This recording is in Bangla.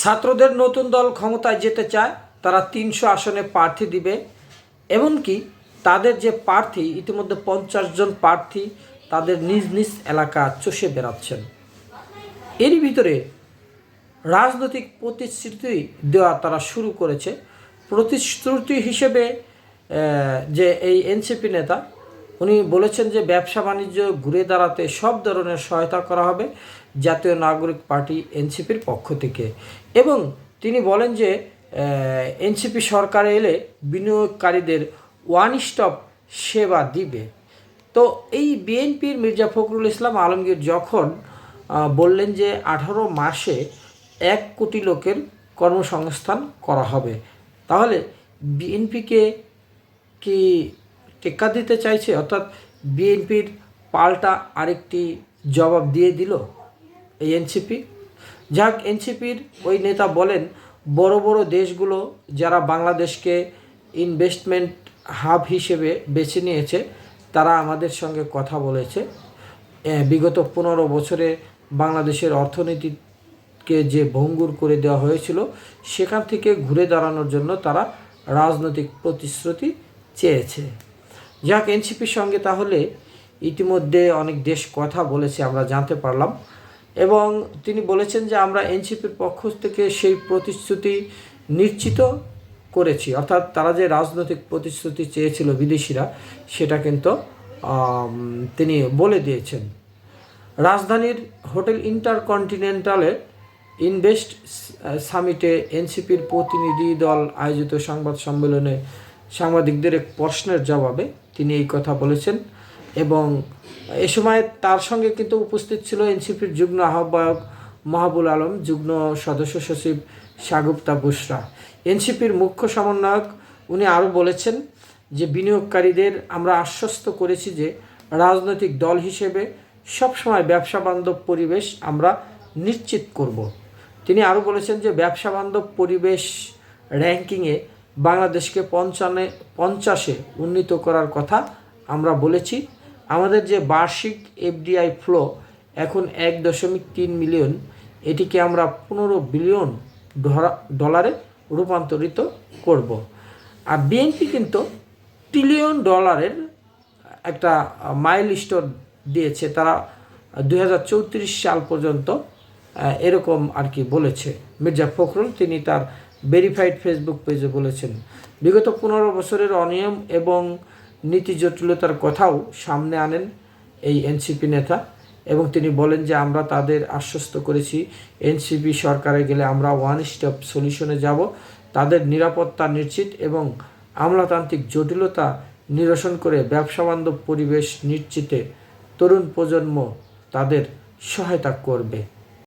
ছাত্রদের নতুন দল ক্ষমতায় যেতে চায়, তারা তিনশো আসনে প্রার্থী দিবে। এমনকি তাদের যে প্রার্থী, ইতিমধ্যে পঞ্চাশ জন প্রার্থী তাদের নিজ নিজ এলাকা চষে বেড়াচ্ছেন। এরই ভিতরে রাজনৈতিক প্রতিশ্রুতি দেওয়া তারা শুরু করেছে। প্রতিশ্রুতি হিসেবে যে এই এনসিপি নেতা উনি বলেছেন যে ব্যবসা বাণিজ্য ঘুরে দাঁড়াতে সব ধরনের সহায়তা করা হবে জাতীয় নাগরিক পার্টি এনসিপির পক্ষ থেকে। এবং তিনি বলেন যে এনসিপি সরকার এলে বিনিয়োগকারীদের ওয়ান স্টপ সেবা দিবে। তো এই বিএনপির মির্জা ফখরুল ইসলাম আলমগীর যখন বললেন যে আঠারো মাসে এক কোটি লোকের কর্মসংস্থান করা হবে, তাহলে বিএনপিকে কি টেক্কা দিতে চাইছে, অর্থাৎ বিএনপির পাল্টা আরেকটি জবাব দিয়ে দিল এই এনসিপি। যাক, এনসিপির ওই নেতা বলেন, বড় বড় দেশগুলো যারা বাংলাদেশকে ইনভেস্টমেন্ট হাব হিসেবে বেছে নিয়েছে, তারা আমাদের সঙ্গে কথা বলেছে। বিগত পনেরো বছরে বাংলাদেশের অর্থনীতিকে যে ভঙ্গুর করে দেওয়া হয়েছিল, সেখান থেকে ঘুরে দাঁড়ানোর জন্য তারা রাজনৈতিক প্রতিশ্রুতি চেয়েছে। যাক, এনসিপির সঙ্গে তাহলে ইতিমধ্যে অনেক দেশ কথা বলেছে, আমরা জানতে পারলাম। এবং তিনি বলেছেন যে আমরা এনসিপির পক্ষ থেকে সেই প্রতিশ্রুতি নিশ্চিত করেছি। অর্থাৎ তারা যে রাজনৈতিক প্রতিশ্রুতি চেয়েছিল বিদেশিরা, সেটা কিন্তু তিনি বলে দিয়েছেন। রাজধানীর হোটেল ইন্টারকন্টিনেন্টালে ইনভেস্ট সামিটে এনসিপির প্রতিনিধি দল আয়োজিত সংবাদ সম্মেলনে সাংবাদিকদের এক প্রশ্নের জবাবে তিনি এই কথা বলেছেন এবং এ সময় তার সঙ্গে কিন্তু উপস্থিত ছিল এনসিপির যুগ্ম আহ্বায়ক মাহবুল আলম, যুগ্ম সদস্য সচিব সাগুপ্তা বুসরা। এনসিপির মুখ্য সমন্বয়ক উনি আরও বলেছেন যে বিনিয়োগকারীদের আমরা আশ্বস্ত করেছি যে রাজনৈতিক দল হিসেবে সবসময় ব্যবসা বান্ধব পরিবেশ আমরা নিশ্চিত করব। তিনি আরও বলেছেন যে ব্যবসা বান্ধব পরিবেশ র্যাঙ্কিংয়ে বাংলাদেশকে পঞ্চানে, পঞ্চাশে উন্নীত করার কথা আমরা বলেছি। আমাদের যে বার্ষিক এফডিআই ফ্লো এখন এক দশমিক তিন মিলিয়ন, এটিকে আমরা পনেরো বিলিয়ন ডলারে রূপান্তরিত করব। আর বিএনপি কিন্তু ট্রিলিয়ন ডলারের একটা মাইল স্টোন দিয়েছে। তারা দু হাজার চৌত্রিশ সাল পর্যন্ত এরকম আর কি বলেছে। মির্জা ফখরুল, তিনি তার ভেরিফাইড ফেসবুক পেজে বলেছেন, বিগত পনেরো বছরের অনিয়ম এবং নীতি জটিলতার কথাও সামনে আনেন এই এনসিপি নেতা এবং তিনি বলেন যে আমরা তাদের আশ্বস্ত করেছি, এনসিপি সরকারে গেলে আমরা ওয়ান স্টপ সলিউশনে যাব, তাদের নিরাপত্তা নিশ্চিত এবং আমলাতান্ত্রিক জটিলতা নিরসন করে ব্যবসাবান্ধব পরিবেশ নিশ্চিতে তরুণ প্রজন্ম তাদের সহায়তা করবে।